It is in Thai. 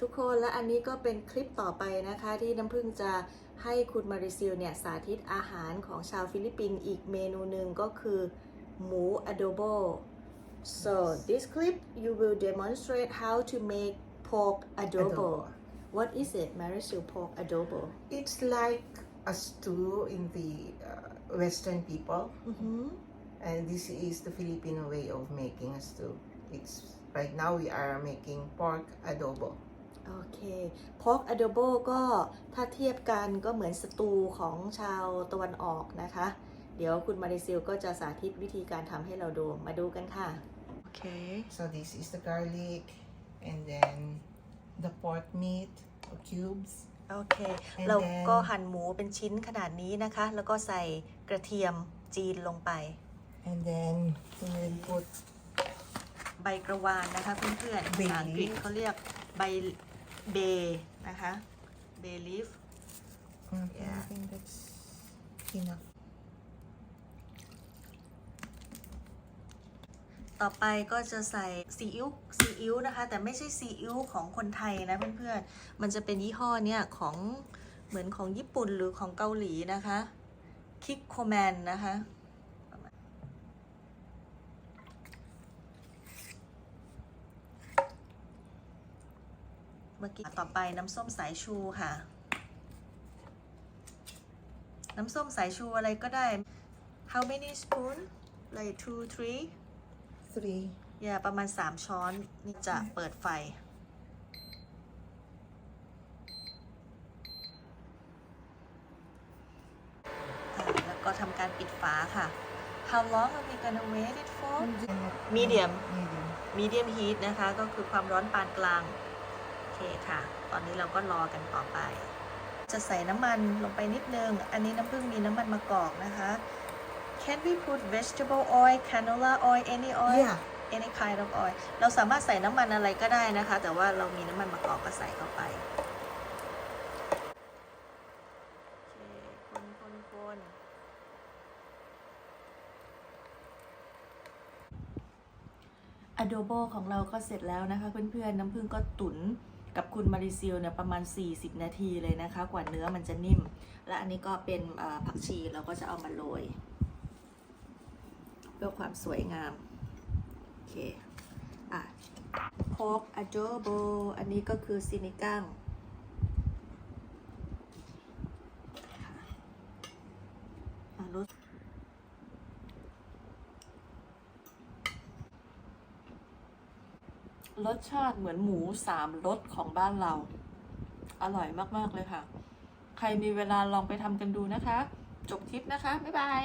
ทุกคนและอันนี้ก็เป็นคลิปต่อไปนะคะ ที่น้ำพึ่งจะให้คุณมาริซิลเนี่ย สาธิตอาหารของชาวฟิลิปปินส์อีกเมนูหนึ่งก็คือหมู adobo so this clip you will demonstrate how to make pork adobo Adobo. what is it Marisil pork adobo It's like a stew in the uh, Western people, อือหือ and this is the Filipino way of making a stew. It's right now we are making pork adobo. โอเค pork adobo ก็ถ้าเทียบกันก็เหมือนสตูของชาวตะวันออกนะคะ เดี๋ยวคุณมาริซิลก็จะสาธิตวิธีการทำให้เราดู มาดูกันค่ะ โอเค So this is the garlic, and then the pork meat cubes. โอเค And เราก็ then- หั่นหมูเป็นชิ้นขนาดนี้นะคะ แล้วก็ใส่กระเทียมจีนลงไป And then we will put ใบกระวานนะคะเพื่อนๆภา Bay ษาอังกฤษ leaf เขาเรียกใบ เบนะคะเบลีฟ mm, Yeah. I think that's enough. ต่อไปก็จะใส่ซีอิ๊วซีอิ๊วนะคะ แต่ไม่ใช่ซีอิ๊วของคนไทยนะเพื่อนๆ มันจะเป็นยี่ห้อเนี่ยของเหมือนของญี่ปุ่นหรือของเกาหลีนะคะ คิกโคแมนนะคะ เมื่อกี้ต่อไปน้ำส้มสายชูค่ะ น้ำส้มสายชูอะไรก็ได้ how many spoon like two three Three. อย่าประมาณ 3 ช้อนนี่จะเปิดไฟอะแล้วก็ทำการปิดฝาค่ะ How long are we gonna wait it for Medium Medium. medium heat นะคะ ก็คือความร้อนปานกลางโอ เคค่ะ ตอนนี้เราก็รอกันต่อไป จะใส่น้ำมันลงไปนิดนึง อันนี้น้ำผึ้งมีน้ำมันมะกอกนะคะ Can we put vegetable oil canola oil any oil Yeah. any kind of oil เราสามารถใส่น้ำมันอะไรก็ได้นะคะ แต่ว่าเรามีน้ำมันมะกอกก็ใส่เข้าไปโอเคคนคนคน Adobo ของเราก็เสร็จแล้วนะคะ เพื่อนๆ น้ำผึ้งก็ตุ๋น กับคุณมาริซิลเนี่ยประมาณ 40 นาทีเลยนะคะ กว่าเนื้อมันจะนิ่ม และอันนี้ก็เป็นผักชีเราก็จะเอามาโรยเพื่อความสวยงาม โอเค อะ pork adobo อันนี้ก็คือซินิกังอะรส รสชาติเหมือนหมูสามรสของบ้านเรา อร่อยมาก ๆ เลยค่ะ ใครมีเวลาลองไปทำกันดูนะคะ จบคลิปนะคะ บ๊ายบาย